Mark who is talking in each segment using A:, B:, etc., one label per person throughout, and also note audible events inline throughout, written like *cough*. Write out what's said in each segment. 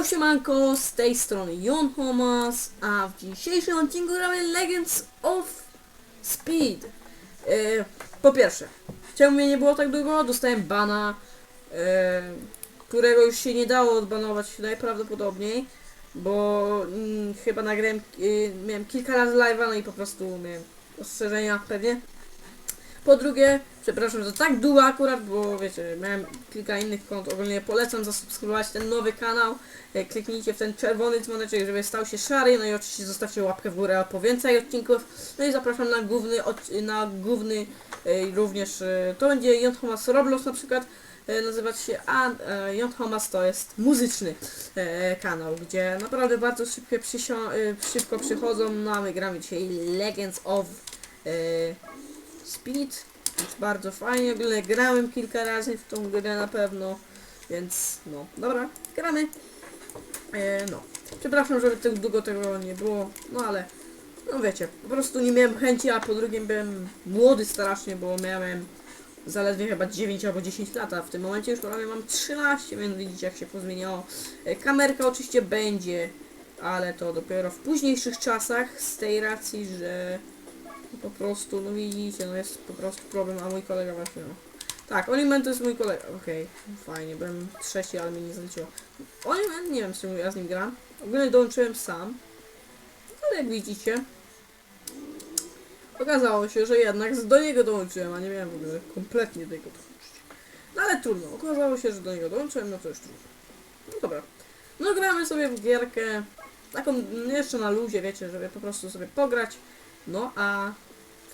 A: Yo siemanko, z tej strony Jon Thomas, a w dzisiejszym odcinku gramy Legends of Speed. E, po pierwsze, czemu mnie nie było tak długo? Dostałem bana, e, którego już się nie dało odbanować najprawdopodobniej, bo mm, chyba nagrałem, e, miałem kilka razy live'a, no i po prostu miałem ostrzeżenia pewnie. Po drugie, przepraszam, że tak długo akurat, bo wiecie, miałem kilka innych kont. Ogólnie polecam zasubskrybować ten nowy kanał. E, Kliknijcie w ten czerwony dzwoneczek, żeby stał się szary. No i oczywiście zostawcie łapkę w górę po więcej odcinków. No i zapraszam na główny, na główny e, również, e, to będzie Jon Thomas Roblox na przykład. Nazywać się, a e, Jon Thomas to jest muzyczny kanał, gdzie naprawdę bardzo szybko, szybko przychodzą. No a my gramy dzisiaj Legends of Speed. Jest bardzo fajnie, ogólnie grałem kilka razy w tą grę na pewno, więc no, dobra, gramy. E, no, przepraszam, że tak długo tego nie było, no ale, no wiecie, po prostu nie miałem chęci, a po drugie byłem młody strasznie, bo miałem zaledwie chyba 9 albo 10 lat, a w tym momencie już prawie mam 13, więc widzicie jak się pozmieniało. E, kamerka oczywiście będzie, ale to dopiero w późniejszych czasach, z tej racji, że po prostu, no widzicie, no jest po prostu problem, a mój kolega właśnie, no. Tak, Oliman to jest mój kolega, okej, fajnie, byłem trzeci, ale mnie nie zaliczyło. Oliman, nie wiem, z czym ja z nim gram. Ogólnie dołączyłem sam, ale jak widzicie, okazało się, że jednak do niego dołączyłem, a nie miałem w ogóle kompletnie do niego dołączyć. No ale trudno, okazało się, że do niego dołączyłem, no to już trudno. No dobra. No gramy sobie w gierkę, taką jeszcze na luzie, wiecie, żeby po prostu sobie pograć. No a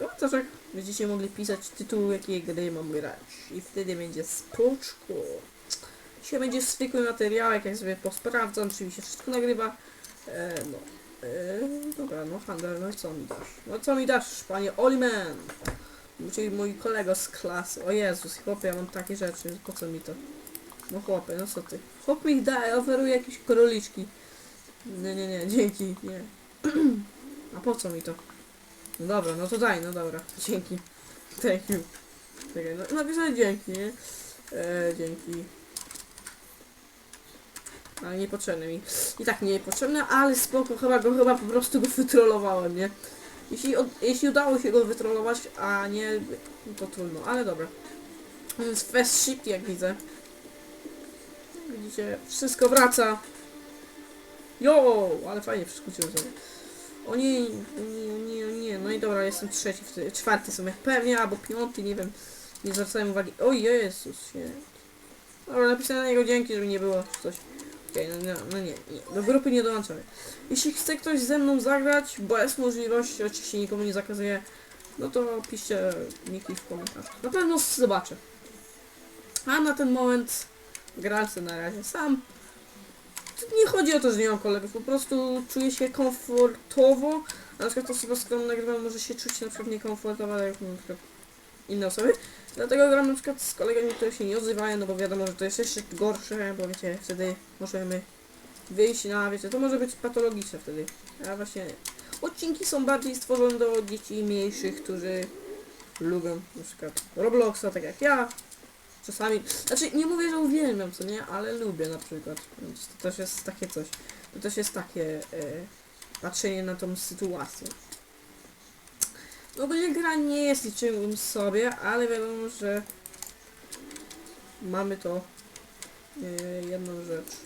A: w komentarzach będziecie mogli pisać tytuł, jakiej gry mam grać. I wtedy będzie spoczko. Dzisiaj będzie zwykły materiałek, jak sobie posprawdzam, czy mi się wszystko nagrywa. E, no. E, dobra, no handel, no co mi dasz? No co mi dasz, panie Oliman? Czyli mój kolega z klasy. O Jezus, chłopie, ja mam takie rzeczy, po co mi to? No chłopie, no co ty? Chłop mi daje, oferuje jakieś króliczki. Nie, nie, nie, dzięki, nie. *clears throat* A po co mi to? No dobra, no to daj, no dobra. Dzięki. Thank you. Czekaj, no, napisałem dzięki, nie? E, dzięki. Ale niepotrzebny mi. I tak niepotrzebny, ale spoko, chyba go, chyba po prostu go wytrollowałem, nie? Jeśli, od, jeśli udało się go wytrollować, a nie, to trudno, ale dobra. Więc fast ship, jak widzę. Widzicie, wszystko wraca. Jo, ale fajnie przeskoczyłem sobie. O nie, o nie, o nie, o nie. No i dobra, jestem trzeci, w ty, czwarty sobie pewnie, albo piąty, nie wiem. Nie zwracałem uwagi. O Jezus się. Dobra, napisałem na niego dzięki, żeby nie było coś. Okej, no, no, no nie, nie. Do grupy nie dołączamy. Jeśli chce ktoś ze mną zagrać, bo jest możliwość, oczywiście nikomu nie zakazuję, no to piszcie Miki w komentarzach. Na pewno zobaczę. A na ten moment gralce na razie sam. Nie chodzi o to, że nie mam kolegów, po prostu czuję się komfortowo. Na przykład osoba, z którą nagrywam, może się czuć na przykład niekomfortowo, ale jak na przykład inne osoby. Dlatego gram na przykład z kolegami, które się nie odzywają, no bo wiadomo, że to jest jeszcze gorsze, bo wiecie, wtedy możemy wyjść na, wiecie, to może być patologiczne wtedy. A właśnie odcinki są bardziej stworzone do dzieci mniejszych, którzy lubią na przykład Robloxa, tak jak ja. Czasami, znaczy nie mówię, że uwielbiam, co nie, ale lubię na przykład. Więc to też jest takie coś. To też jest takie e, patrzenie na tą sytuację. No ogólnie gra nie jest niczym sobie, ale wiadomo, że mamy to e, jedną rzecz.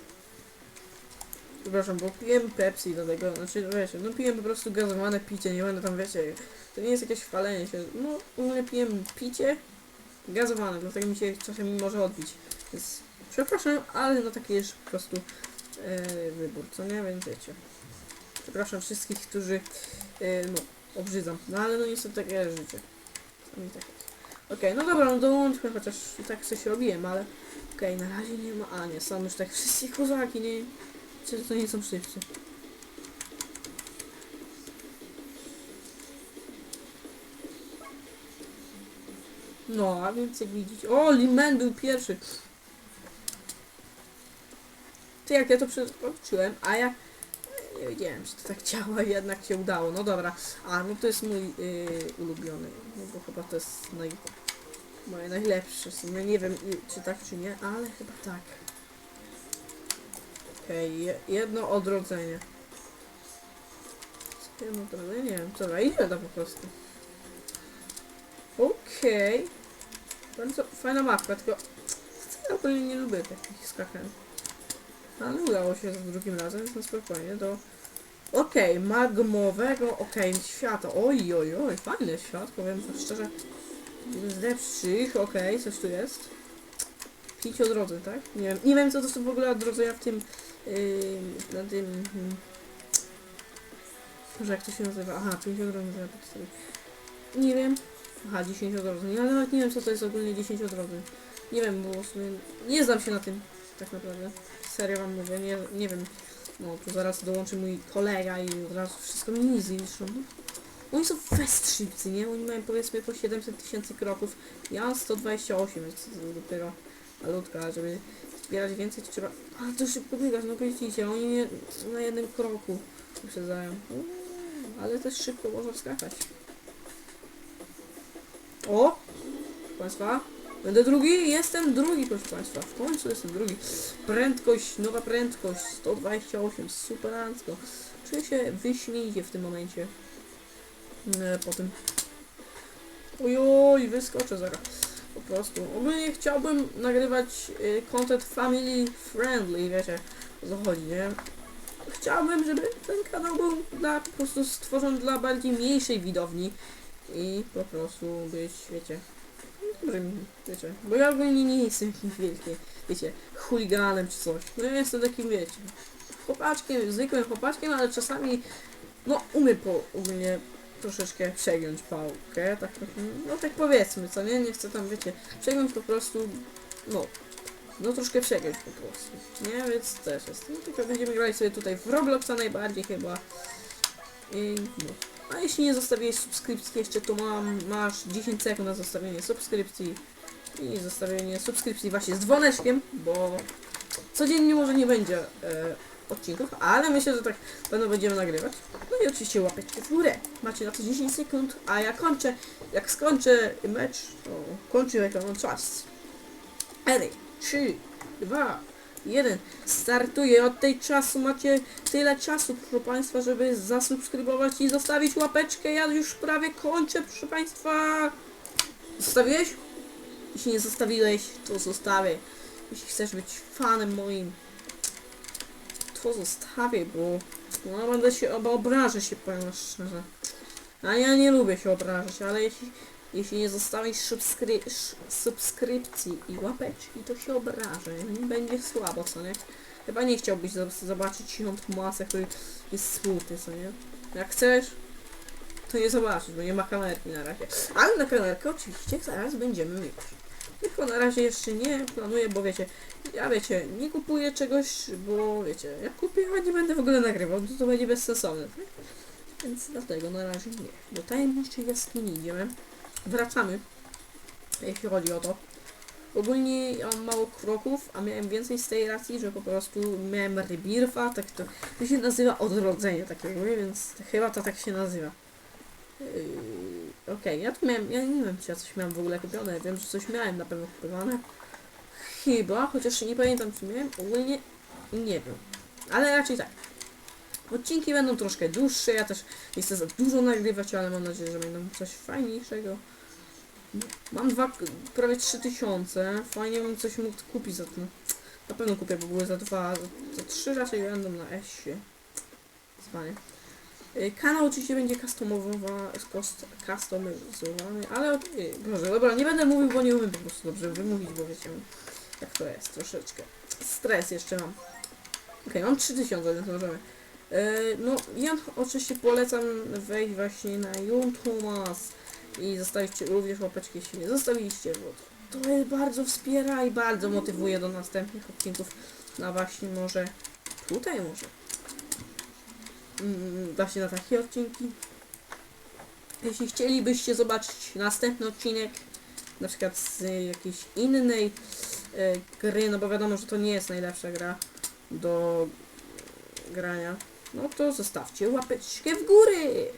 A: Przepraszam, bo piłem Pepsi do tego, znaczy wiecie, no piłem po prostu gazowane picie, nie będę tam, wiecie, to nie jest jakieś chwalenie się, no ogólnie piłem picie gazowane, dlatego mi się czasami może odbić, więc przepraszam, ale no taki jest po prostu e, wybór, co nie, więc wiecie. Przepraszam wszystkich, którzy, e, no, obrzydzam, no ale no niestety takie życie. Czasami tak jest. Okej, no dobra, no dołączmy, chociaż i tak coś robiłem, ale okej, na razie nie ma, a nie, są już tak wszystkie kozaki, nie, czy to nie są wszyscy. No, a więc jak widzicie... O, Limen był pierwszy. Ty, jak ja to przeskoczyłem, a ja nie wiedziałem, że to tak działa i jednak się udało. No dobra. A, no to jest mój yy, ulubiony. No bo chyba to jest naj... moje najlepsze. nie wiem, czy tak, czy nie, ale chyba tak. Okej, je, jedno odrodzenie. Jedno odrodzenie, nie wiem, co i nie da po prostu. Okej. Bardzo fajna mapka, tylko ja ogólnie nie lubię takich skakań. Ale udało się za drugim razem, więc na spokojnie, to... Okej, magmowego, okej, świata. Oj, oj, oj, fajny świat, powiem tak szczerze. Z lepszych, okej, coś tu jest. Pięć odrodzeń, tak? Nie wiem, nie wiem co to są w ogóle odrodzenia w tym... Yy, na tym... Hmm. Może jak to się nazywa? Aha, pięć na podstawie. Nie wiem. Aha, 10 odrodzeń. Ja nawet nie wiem co to jest ogólnie 10 odrodzeń. Nie wiem, bo w sumie nie znam się na tym tak naprawdę. Serio wam mówię, nie, nie wiem. No tu zaraz dołączy mój kolega i od razu wszystko mi zniszczą. No. Oni są fest szybcy, nie? Oni mają powiedzmy po 700 tysięcy kroków. Ja mam 128, więc dopiero malutka, żeby zbierać więcej trzeba... Ale to szybko biegać, no widzicie, oni nie na jednym kroku uprzedzają. Uuu, Ale też szybko można skakać. O! Proszę Państwa, będę drugi? Jestem drugi, proszę Państwa. W końcu jestem drugi. Prędkość, nowa prędkość, 128, superancko. Czuję się wyśmienicie w tym momencie. E, po tym. Ojoj, wyskoczę zaraz. Po prostu. Ogólnie chciałbym nagrywać y, content family friendly, wiecie o co chodzi, nie? Chciałbym, żeby ten kanał był dla, po prostu stworzony dla bardziej mniejszej widowni i po prostu być, wiecie, dobrym, wiecie, bo ja ogólnie nie jestem jakimś wielkim, wiecie, chuliganem czy coś. No ja jestem takim, wiecie, chłopaczkiem, zwykłym chłopaczkiem, ale czasami, no umiem po, ogólnie troszeczkę przegiąć pałkę, tak, no tak powiedzmy, co nie, nie chcę tam, wiecie, przegiąć po prostu, no, no troszkę przegiąć po prostu, nie, więc też jest, no tylko będziemy grać sobie tutaj w Robloxa najbardziej chyba i no. A jeśli nie zostawiłeś subskrypcji jeszcze, to mam, masz 10 sekund na zostawienie subskrypcji i zostawienie subskrypcji właśnie z dzwoneczkiem, bo codziennie może nie będzie e, odcinków, ale myślę, że tak będą będziemy nagrywać. No i oczywiście łapeczkę w górę. Macie na to 10 sekund, a ja kończę, jak skończę mecz, to kończy reklamą czas. 4, 3, 2, 1. Startuję. Od tej czasu macie tyle czasu, proszę Państwa, żeby zasubskrybować i zostawić łapeczkę. Ja już prawie kończę, proszę Państwa. Zostawiłeś? Jeśli nie zostawiłeś, to zostawię. Jeśli chcesz być fanem moim, to zostawię, bo no, będę się ob obrażę się, powiem szczerze. A ja nie lubię się obrażać, ale jeśli, jeśli nie zostawisz subskry subskrypcji i łapeczki, to się obrażę. Będzie słabo, co nie? Chyba nie chciałbyś zob- zobaczyć świąt masę, który jest smuty, co nie? Jak chcesz, to nie zobaczysz, bo nie ma kamerki na razie. Ale na kamerkę oczywiście zaraz będziemy mieć. Tylko na razie jeszcze nie planuję, bo wiecie, ja wiecie, nie kupuję czegoś, bo wiecie, jak kupię, a nie będę w ogóle nagrywał, to to będzie bezsensowne. tak? Więc dlatego na razie nie. Do tajemniczej jaskini idziemy. Wracamy, jeśli chodzi o to. Ogólnie ja mam mało kroków, a miałem więcej z tej racji, że po prostu miałem rebirfa, tak to, to się nazywa odrodzenie takiego, więc chyba to tak się nazywa. Yy, Okej, ja tu miałem, ja nie wiem czy ja coś miałem w ogóle kupione, wiem, że coś miałem na pewno kupowane. Chyba, chociaż nie pamiętam czy miałem, ogólnie nie wiem. Ale raczej tak. Odcinki będą troszkę dłuższe, ja też nie chcę za dużo nagrywać, ale mam nadzieję, że będą coś fajniejszego. Mam dwa, prawie 3000, fajnie bym coś mógł kupić za to. Na pewno kupię, bo były za dwa, za, za trzy raczej będą na S-ie. Zwanie. Y, Kanał oczywiście będzie customizowany, ale y, Boże, dobra, nie będę mówił, bo nie umiem po prostu dobrze wymówić, bo wiecie jak to jest, troszeczkę. Stres jeszcze mam. Okej, mam 3000, więc możemy. Y, no, ja oczywiście polecam wejść właśnie na YouTube'as i zostawić również łapeczki, jeśli nie zostawiliście, bo to, jest bardzo wspiera i bardzo motywuje do następnych odcinków. Na właśnie może tutaj może mm, właśnie na takie odcinki. Jeśli chcielibyście zobaczyć następny odcinek, na przykład z jakiejś innej e, gry, no bo wiadomo, że to nie jest najlepsza gra do grania, no to zostawcie łapeczkę w góry!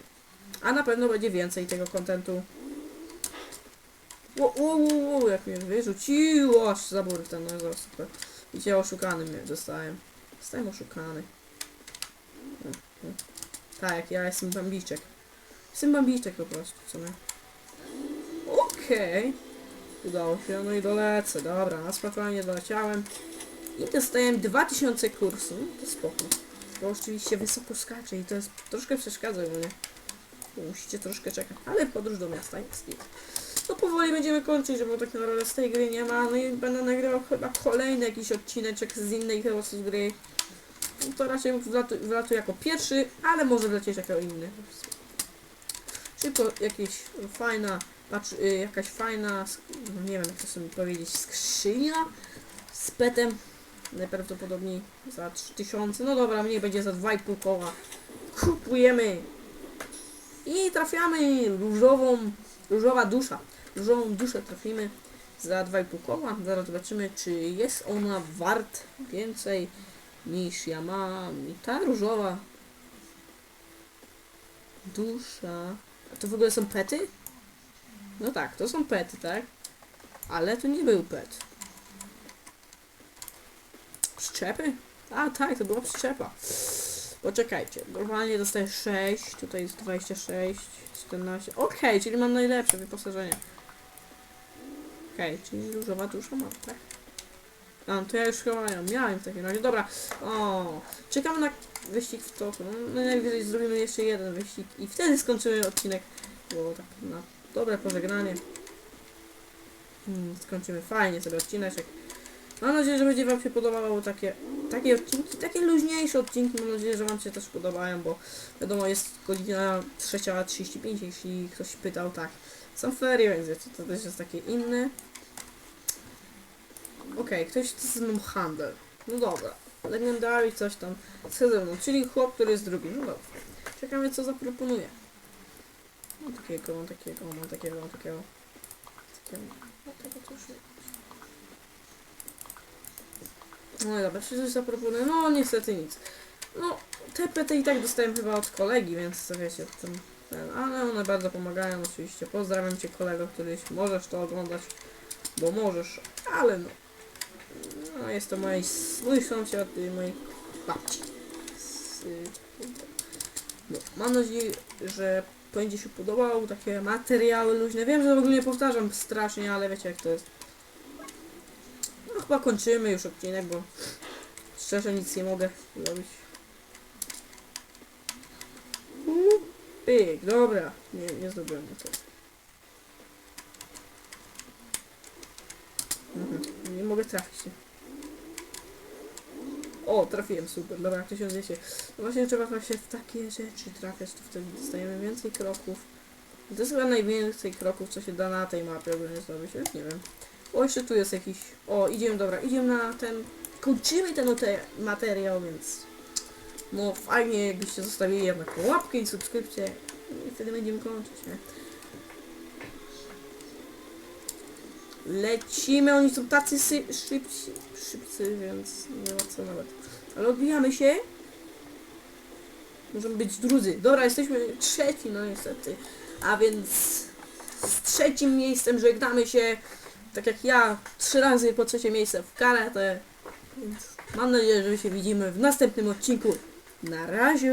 A: A na pewno będzie więcej tego kontentu. Ło, ło, ło, ło, jak mnie wyrzuciło, aż zabór ten, no zaraz super. Widzicie, oszukany mnie dostałem. Zostałem oszukany. Tak, ja jestem bambiczek. Jestem bambiczek po prostu, co nie? Okej. Udało się, no i dolecę. Dobra, na spokojnie doleciałem. I dostałem 2000 kursu. To spoko. To oczywiście wysoko skacze i to jest troszkę przeszkadza mnie. Bo Musicie troszkę czekać, ale podróż do miasta jest git. No powoli będziemy kończyć, bo tak naprawdę z tej gry nie ma. No i będę nagrywał chyba kolejny jakiś odcineczek z innej chyba z gry. No to raczej wlatu, wlatu jako pierwszy, ale może wlecieć jako inny. Szybko jakieś fajna, patrz, y, jakaś fajna, no nie wiem jak to sobie powiedzieć, skrzynia z petem. Najprawdopodobniej za 3000. No dobra, mniej będzie za 2,5 koła. Kupujemy. I trafiamy różową, różowa dusza. Różową duszę trafimy za 2,5 koła. Zaraz zobaczymy, czy jest ona wart więcej niż ja mam. I ta różowa dusza. A to w ogóle są pety? No tak, to są pety, tak? Ale to nie był pet. Przyczepy? A tak, to była przyczepa. Poczekajcie, normalnie dostaję 6, tutaj jest 26, 14. Okej, czyli mam najlepsze wyposażenie. Okej, czyli różowa dusza mam, tak? A, no to ja już chyba ją miałem w takim razie. Dobra, o, czekamy na wyścig w toku. No, najwyżej zrobimy jeszcze jeden wyścig i wtedy skończymy odcinek. Było tak na dobre pożegnanie. Hmm, skończymy fajnie sobie odcineczek. Mam nadzieję, że będzie Wam się podobało takie, takie odcinki, takie luźniejsze odcinki. Mam nadzieję, że Wam się też podobają, bo wiadomo, jest godzina 3.35, jeśli ktoś pytał, tak. Są ferie, więc wiecie, to też jest takie inne. Okej, ktoś chce ze mną handel. No dobra. Legendary coś tam chce ze mną, czyli chłop, który jest drugi. No dobra. Czekamy, co zaproponuje. Mam takiego, mam takiego, mam takiego, mam takiego. Takiego, mam takiego też nie. No dobra, czy coś zaproponuję? No niestety nic. No, te pety i tak dostałem chyba od kolegi, więc to wiecie, ten, ten, ale one bardzo pomagają oczywiście. Pozdrawiam cię kolego, któryś możesz to oglądać, bo możesz, ale no. No jest to mój, mój sąsiad i mój babci. Z, no, mam nadzieję, że będzie się podobało takie materiały luźne. Wiem, że w ogóle nie powtarzam strasznie, ale wiecie jak to jest. No chyba kończymy już odcinek, bo szczerze nic nie mogę zrobić. Uuu, Pyk, dobra. Nie, nie. Mhm. Nie mogę trafić. O, trafiłem, super. Dobra, 1200. No właśnie trzeba właśnie w takie rzeczy trafiać, to wtedy dostajemy więcej kroków. To jest chyba najwięcej kroków, co się da na tej mapie ogólnie zrobić, już nie wiem. O, jeszcze tu jest jakiś... O, idziemy, dobra, idziemy na ten... Kończymy ten materiał, więc... No, fajnie jakbyście zostawili jednak łapkę i subskrypcję. I wtedy będziemy kończyć, nie? Lecimy, oni są tacy szybcy, szybcy, więc nie ma co nawet. Ale odbijamy się. Możemy być drudzy. Dobra, jesteśmy trzeci, no niestety. A więc z trzecim miejscem żegnamy się. Tak jak ja, trzy razy po trzecie miejsce w karate. Więc mam nadzieję, że się widzimy w następnym odcinku. Na razie.